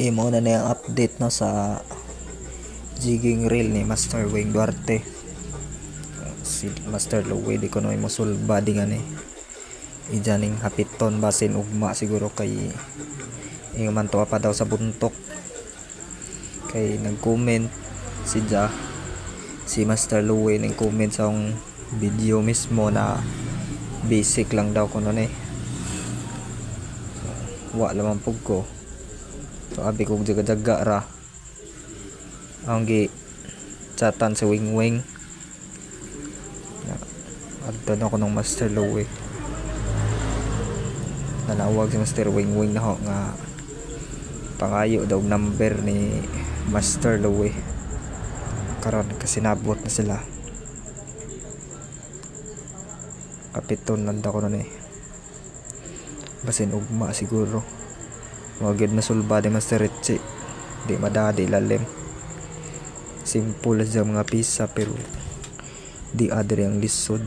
Okay, mo na na yung update no sa jigging reel ni Master Wing Duarte. Si Master Louie di ko no mo sulba di nga ni. Ijaning hapiton basin ugma siguro kay ingon man tuwa pa daw sa buntok. Kay nag-comment si Ja si Master Louie ning comment sa video mismo na basic lang daw ko nun eh. So, wa lamang pug ko. So abi kog jaga-jaga ra. Ang gi chatan sa wing wing. Adto na ko ng Master Louie. Nanawag si Master Wing Wing na ho nga pangayo daw number ni Master Louie. Karon kasi nabot na sila. Kapiton lang ko nun eh. Basin ugma siguro. Wagid na sulba di Master Richie. Di madadi lalim. Simple sa mga pisa pero di adre ang lisod.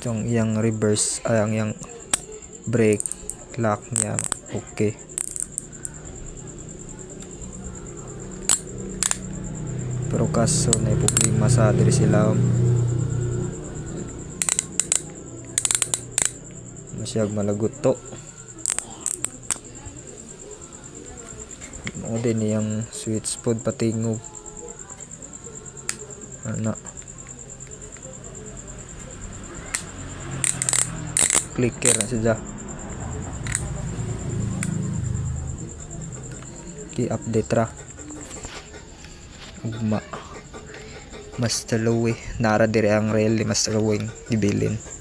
Itong iyang reverse ay ang iyang brake lock niya okay. Pero kaso na problema sa diri sila masyag malagot to mo din niyang sweet spot patingog ana clicker na siya i-update ra ugma Master Louie nara dire ang rail ni Master Louie gibilin